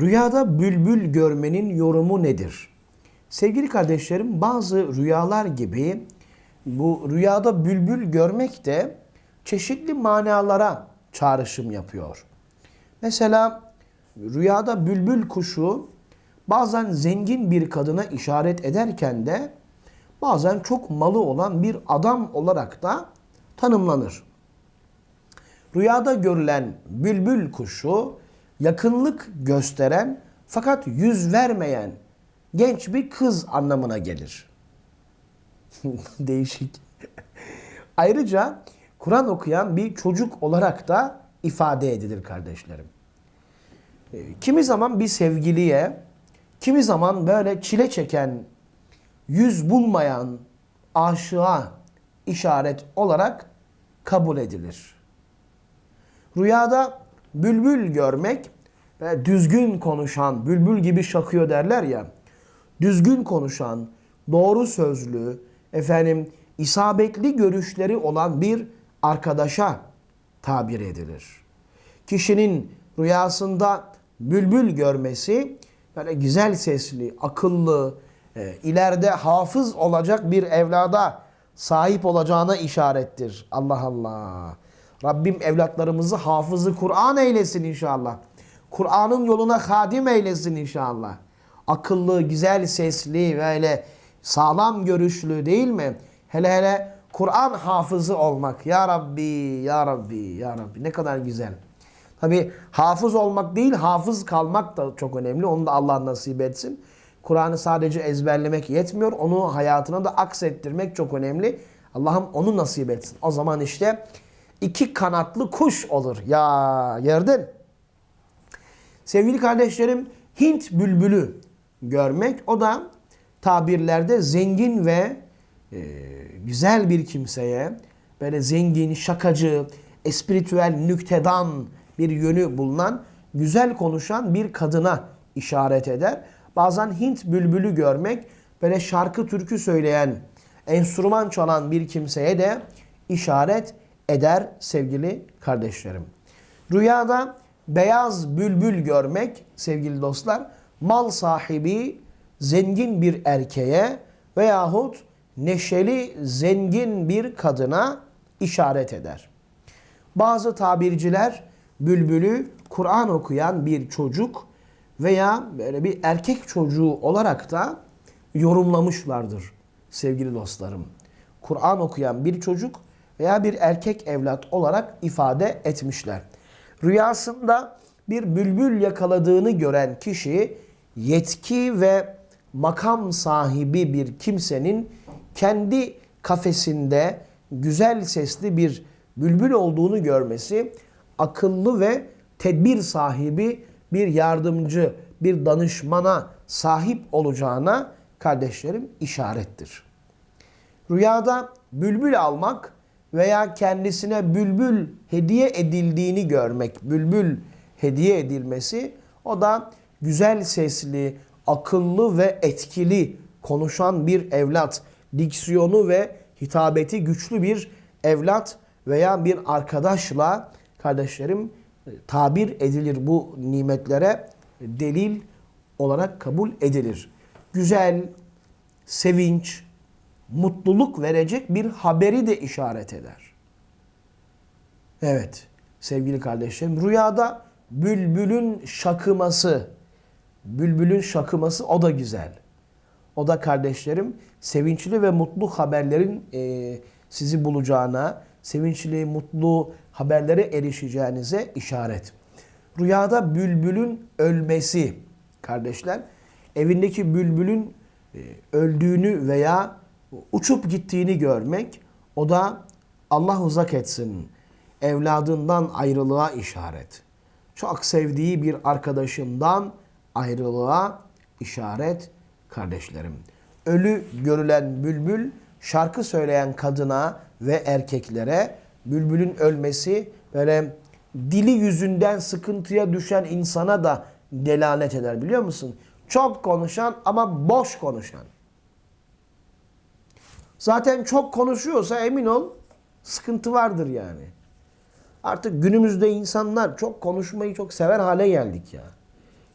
Rüyada bülbül görmenin yorumu nedir? Sevgili kardeşlerim bazı rüyalar gibi bu rüyada bülbül görmek de çeşitli manalara çağrışım yapıyor. Mesela rüyada bülbül kuşu bazen zengin bir kadına işaret ederken de bazen çok malı olan bir adam olarak da tanımlanır. Rüyada görülen bülbül kuşu yakınlık gösteren fakat yüz vermeyen genç bir kız anlamına gelir. Değişik. Ayrıca Kur'an okuyan bir çocuk olarak da ifade edilir kardeşlerim. E, Kimi zaman bir sevgiliye, kimi zaman böyle çile çeken, yüz bulmayan aşığa işaret olarak kabul edilir. Rüyada bülbül görmek ve düzgün konuşan, bülbül gibi şakıyor derler ya. Düzgün konuşan, doğru sözlü, efendim isabetli görüşleri olan bir arkadaşa tabir edilir. Kişinin rüyasında bülbül görmesi böyle güzel sesli, akıllı, e, ileride hafız olacak bir evlada sahip olacağına işarettir. Allah Allah. Rabbim evlatlarımızı hafızı Kur'an eylesin inşallah. Kur'an'ın yoluna hadim eylesin inşallah. Akıllı, güzel sesli, böyle sağlam görüşlü değil mi? Hele hele Kur'an hafızı olmak. Ya Rabbi, Ya Rabbi, Ya Rabbi. Ne kadar güzel. Tabi hafız olmak değil, hafız kalmak da çok önemli. Onu da Allah nasip etsin. Kur'an'ı sadece ezberlemek yetmiyor. Onu hayatına da aksettirmek çok önemli. Allah'ım onu nasip etsin. O zaman işte iki kanatlı kuş olur. Ya gördün. Sevgili kardeşlerim Hint bülbülü görmek o da tabirlerde zengin ve e, güzel bir kimseye böyle zengin, şakacı, espiritüel, nüktedan bir yönü bulunan, güzel konuşan bir kadına işaret eder. Bazen Hint bülbülü görmek böyle şarkı türkü söyleyen, enstrüman çalan bir kimseye de işaret eder sevgili kardeşlerim. Rüyada beyaz bülbül görmek sevgili dostlar mal sahibi zengin bir erkeğe veyahut neşeli zengin bir kadına işaret eder. Bazı tabirciler bülbülü Kur'an okuyan bir çocuk veya böyle bir erkek çocuğu olarak da yorumlamışlardır sevgili dostlarım. Kur'an okuyan bir çocuk veya bir erkek evlat olarak ifade etmişler. Rüyasında bir bülbül yakaladığını gören kişi yetki ve makam sahibi bir kimsenin kendi kafesinde güzel sesli bir bülbül olduğunu görmesi akıllı ve tedbir sahibi bir yardımcı, bir danışmana sahip olacağına kardeşlerim işarettir. Rüyada bülbül almak veya kendisine bülbül hediye edildiğini görmek, bülbül hediye edilmesi o da güzel sesli, akıllı ve etkili konuşan bir evlat, diksiyonu ve hitabeti güçlü bir evlat veya bir arkadaşla kardeşlerim tabir edilir bu nimetlere delil olarak kabul edilir. Güzel, sevinç, mutluluk verecek bir haberi de işaret eder. Evet sevgili kardeşlerim rüyada bülbülün şakıması, bülbülün şakıması o da güzel. O da kardeşlerim sevinçli ve mutlu haberlerin e, sizi bulacağına, sevinçli, mutlu haberlere erişeceğinize işaret. Rüyada bülbülün ölmesi kardeşler, evindeki bülbülün e, öldüğünü veya uçup gittiğini görmek o da Allah uzak etsin evladından ayrılığa işaret. Çok sevdiği bir arkadaşından ayrılığa işaret kardeşlerim. Ölü görülen bülbül şarkı söyleyen kadına ve erkeklere bülbülün ölmesi böyle dili yüzünden sıkıntıya düşen insana da delalet eder biliyor musun? Çok konuşan ama boş konuşan. Zaten çok konuşuyorsa emin ol sıkıntı vardır yani. Artık günümüzde insanlar çok konuşmayı çok sever hale geldik ya.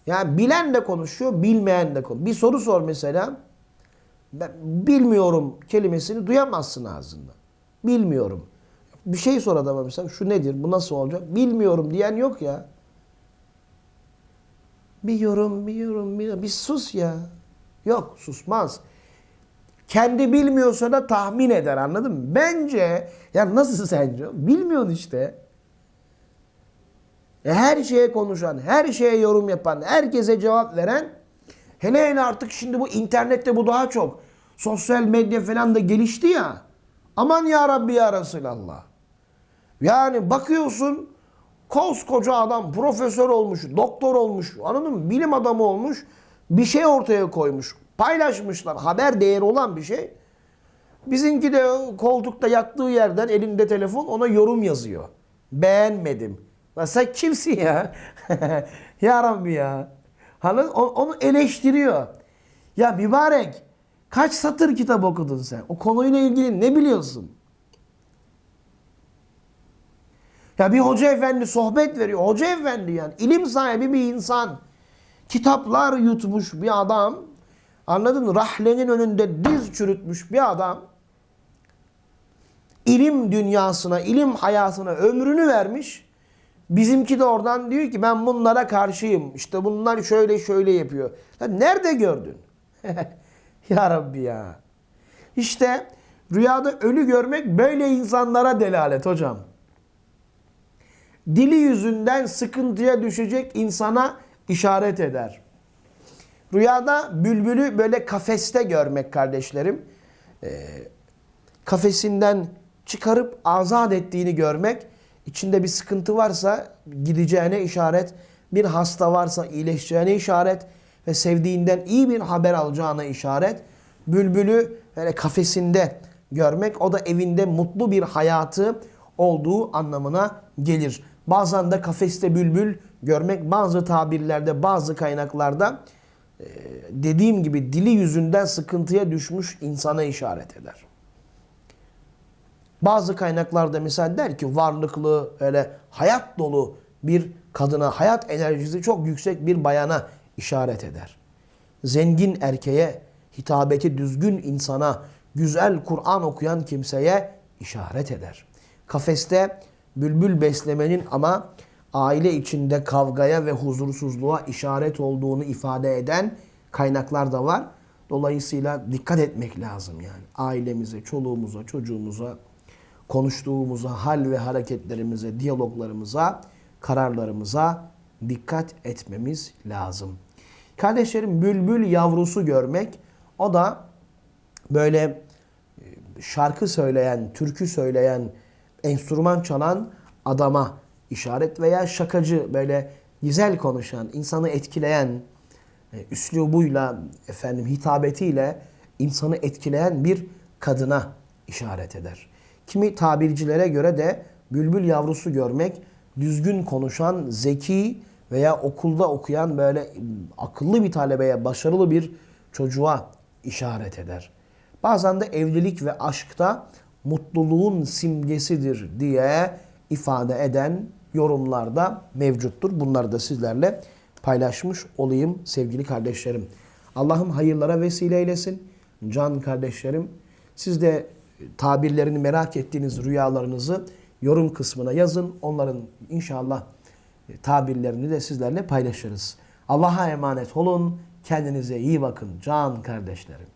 Yani bilen de konuşuyor, bilmeyen de konuşuyor. Bir soru sor mesela. Ben bilmiyorum kelimesini duyamazsın ağzından. Bilmiyorum. Bir şey sor adama mesela şu nedir, bu nasıl olacak? Bilmiyorum diyen yok ya. Bir yorum, bir yorum, bir, yorum. bir sus ya. Yok, susmaz. Kendi bilmiyorsa da tahmin eder anladın mı? Bence, ya nasıl sence? Bilmiyorsun işte. E her şeye konuşan, her şeye yorum yapan, herkese cevap veren hele hele artık şimdi bu internette bu daha çok. Sosyal medya falan da gelişti ya. Aman ya Rabbi ya Resulallah. Yani bakıyorsun koskoca adam profesör olmuş, doktor olmuş, anladın mı? Bilim adamı olmuş, bir şey ortaya koymuş. Paylaşmışlar. Haber değeri olan bir şey. Bizimki de koltukta yattığı yerden elinde telefon ona yorum yazıyor. Beğenmedim. Lan sen kimsin ya? ya Rabbi ya. Hani onu eleştiriyor. Ya mübarek kaç satır kitap okudun sen? O konuyla ilgili ne biliyorsun? Ya bir hoca efendi sohbet veriyor. Hoca efendi yani ilim sahibi bir insan. Kitaplar yutmuş bir adam. Anladın mı? Rahlenin önünde diz çürütmüş bir adam. İlim dünyasına, ilim hayatına ömrünü vermiş. Bizimki de oradan diyor ki ben bunlara karşıyım. İşte bunlar şöyle şöyle yapıyor. Nerede gördün? ya Rabbi ya. İşte rüyada ölü görmek böyle insanlara delalet hocam. Dili yüzünden sıkıntıya düşecek insana işaret eder. Rüyada bülbülü böyle kafeste görmek kardeşlerim. Ee, kafesinden çıkarıp azat ettiğini görmek içinde bir sıkıntı varsa gideceğine işaret, bir hasta varsa iyileşeceğine işaret ve sevdiğinden iyi bir haber alacağına işaret. Bülbülü böyle kafesinde görmek o da evinde mutlu bir hayatı olduğu anlamına gelir. Bazen de kafeste bülbül görmek bazı tabirlerde bazı kaynaklarda e, dediğim gibi dili yüzünden sıkıntıya düşmüş insana işaret eder. Bazı kaynaklarda mesela der ki varlıklı, öyle hayat dolu bir kadına, hayat enerjisi çok yüksek bir bayana işaret eder. Zengin erkeğe, hitabeti düzgün insana, güzel Kur'an okuyan kimseye işaret eder. Kafeste bülbül beslemenin ama aile içinde kavgaya ve huzursuzluğa işaret olduğunu ifade eden kaynaklar da var. Dolayısıyla dikkat etmek lazım yani. Ailemize, çoluğumuza, çocuğumuza, konuştuğumuza, hal ve hareketlerimize, diyaloglarımıza, kararlarımıza dikkat etmemiz lazım. Kardeşlerim bülbül yavrusu görmek o da böyle e, şarkı söyleyen, türkü söyleyen, enstrüman çalan adama işaret veya şakacı böyle güzel konuşan, insanı etkileyen, e, üslubuyla, efendim hitabetiyle insanı etkileyen bir kadına işaret eder. Kimi tabircilere göre de bülbül yavrusu görmek düzgün konuşan, zeki veya okulda okuyan böyle akıllı bir talebeye, başarılı bir çocuğa işaret eder. Bazen de evlilik ve aşkta mutluluğun simgesidir diye ifade eden yorumlarda mevcuttur. Bunları da sizlerle paylaşmış olayım sevgili kardeşlerim. Allah'ım hayırlara vesile eylesin. Can kardeşlerim siz de tabirlerini merak ettiğiniz rüyalarınızı yorum kısmına yazın. Onların inşallah tabirlerini de sizlerle paylaşırız. Allah'a emanet olun. Kendinize iyi bakın can kardeşlerim.